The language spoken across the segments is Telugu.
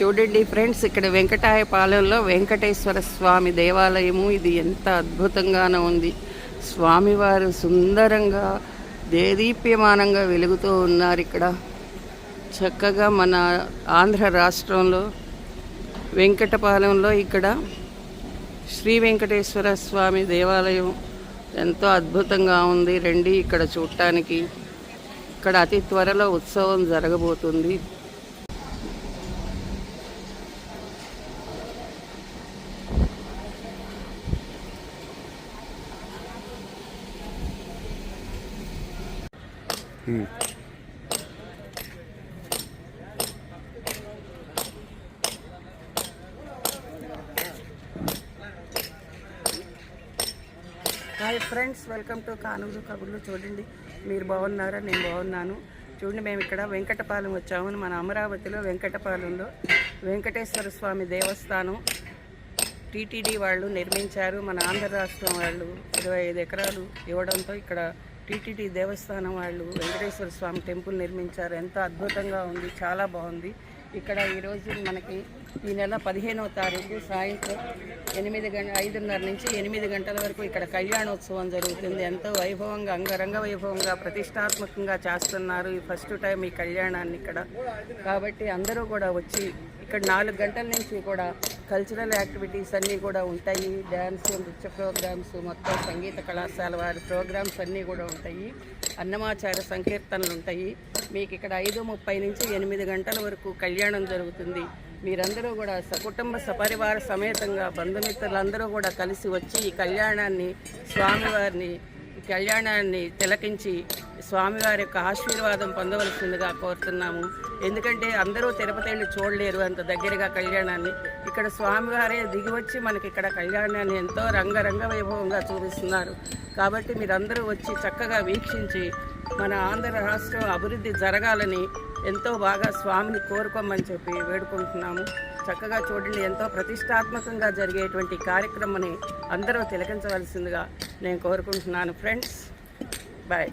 చూడండి ఫ్రెండ్స్ ఇక్కడ వెంకటాయపాలెంలో వెంకటేశ్వర స్వామి దేవాలయము. ఇది ఎంత అద్భుతంగానే ఉంది. స్వామివారు సుందరంగా దేదీప్యమానంగా వెలుగుతూ ఉన్నారు ఇక్కడ. చక్కగా మన ఆంధ్ర రాష్ట్రంలో వెంకటపాలెంలో ఇక్కడ శ్రీ వెంకటేశ్వర స్వామి దేవాలయం ఎంతో అద్భుతంగా ఉంది. రండి ఇక్కడ చూడటానికి. ఇక్కడ అతి త్వరలో ఉత్సవం జరగబోతుంది. Hi friends welcome to Kanuru కబుర్లు చూడండి. మీరు బాగున్నారా? నేను బాగున్నాను. చూడండి మేము ఇక్కడ వెంకటపాలెం వచ్చాము. మన అమరావతిలో వెంకటపాలెంలో వెంకటేశ్వర స్వామి దేవస్థానం టీటీడీ వాళ్ళు నిర్మించారు. మన ఆంధ్ర రాష్ట్రం వాళ్ళు ఇరవై ఐదు ఎకరాలు ఇవ్వడంతో ఇక్కడ టీటీడీ దేవస్థానం వాళ్ళు వెంకటేశ్వర స్వామి టెంపుల్ నిర్మించారు. ఎంత అద్భుతంగా ఉంది చాలా బాగుంది. ఇక్కడ ఈరోజు మనకి ఈ నెల పదిహేనవ తారీఖు సాయంత్రం ఎనిమిది గంట ఐదున్నర నుంచి ఎనిమిది గంటల వరకు ఇక్కడ కళ్యాణోత్సవం జరుగుతుంది. ఎంతో వైభవంగా అంగరంగ వైభవంగా ప్రతిష్టాత్మకంగా చేస్తున్నారు ఈ ఫస్ట్ టైం ఈ కళ్యాణాన్ని ఇక్కడ. కాబట్టి అందరూ కూడా వచ్చి ఇక్కడ నాలుగు గంటల నుంచి కూడా కల్చరల్ యాక్టివిటీస్ అన్నీ కూడా ఉంటాయి. డ్యాన్స్ నృత్య ప్రోగ్రామ్స్ మొత్తం సంగీత కళాశాల వారి ప్రోగ్రామ్స్ అన్నీ కూడా ఉంటాయి. అన్నమాచార సంకీర్తనలు ఉంటాయి. మీకు ఇక్కడ ఐదు ముప్పై నుంచి ఎనిమిది గంటల వరకు కళ్యాణం జరుగుతుంది. మీరందరూ కూడా సకుటుంబ సపరివార సమేతంగా బంధుమిత్రులందరూ కూడా కలిసి వచ్చి ఈ కళ్యాణాన్ని స్వామివారిని కళ్యాణాన్ని తిలకించి స్వామివారి యొక్క ఆశీర్వాదం పొందవలసిందిగా కోరుతున్నాము. ఎందుకంటే అందరూ తిరుపతి వెళ్ళి చూడలేరు అంత దగ్గరగా కళ్యాణాన్ని. ఇక్కడ స్వామివారే దిగి వచ్చి మనకి ఇక్కడ కళ్యాణాన్ని ఎంతో రంగరంగ వైభవంగా చూపిస్తున్నారు. కాబట్టి మీరందరూ వచ్చి చక్కగా వీక్షించి మన ఆంధ్ర రాష్ట్రం అభివృద్ధి జరగాలని ఎంతో బాగా స్వామిని కోరుకోమని చెప్పి వేడుకుంటున్నాము. చక్కగా చూడండి ఎంతో ప్రతిష్టాత్మకంగా జరిగేటువంటి కార్యక్రమాన్ని అందరూ తిలకించవలసిందిగా నేను కోరుకుంటున్నాను. Friends bye.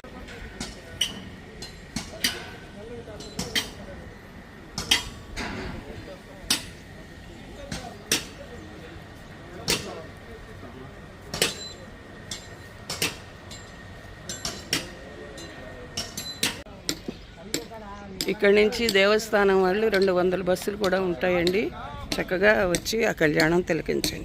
ఇక్కడ నుంచి దేవస్థానం వాళ్ళు రెండు వందల బస్సులు కూడా ఉంటాయండి. చక్కగా వచ్చి ఆ కళ్యాణం తిలకించండి.